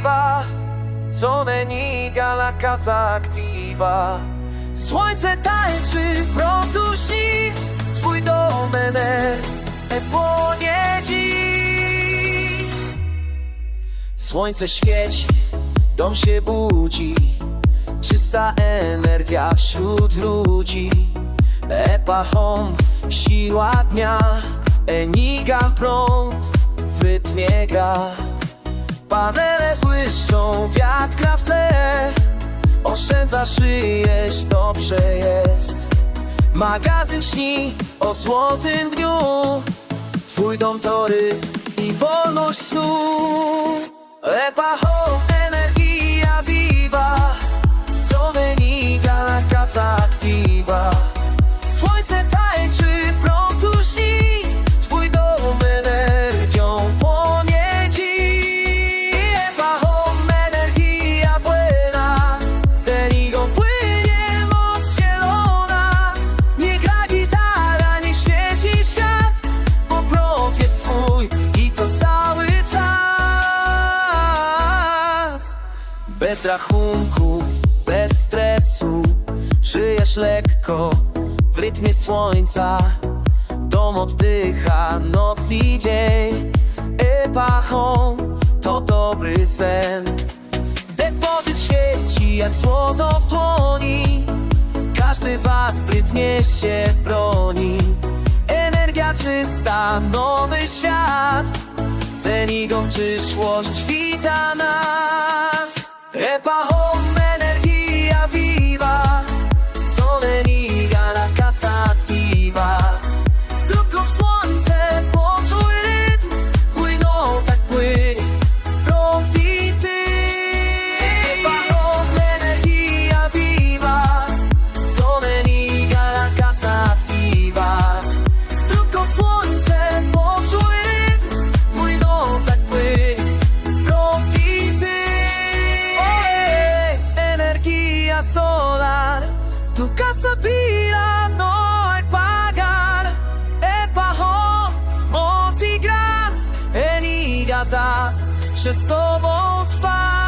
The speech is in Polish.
viva, sole niga la casa activa. Słońce tańczy, prąd dusi, twój dom dziś. Słońce świeci, dom się budzi, czysta energia wśród ludzi. Epa home, siła dnia, Eniga prąd w rytmie gra. Panele błyszczą, wiatr w tle, oszczędza szyjesz, dobrze jest. Magazyn śni o złotym dniu, twój dom to i wolność snu. Bez rachunków, bez stresu, żyjesz lekko w rytmie słońca. Dom oddycha noc i dzień. Epa home to dobry sen. Depozyt świeci jak złoto w dłoni. Każdy wat w rytmie się broni. Energia czysta, nowy świat. Z Enigą przyszłość wita nas. Epa energia solar. Tu casa pila, no hay pagar. Epa home, moc i gra. Eniga zawsze stoi.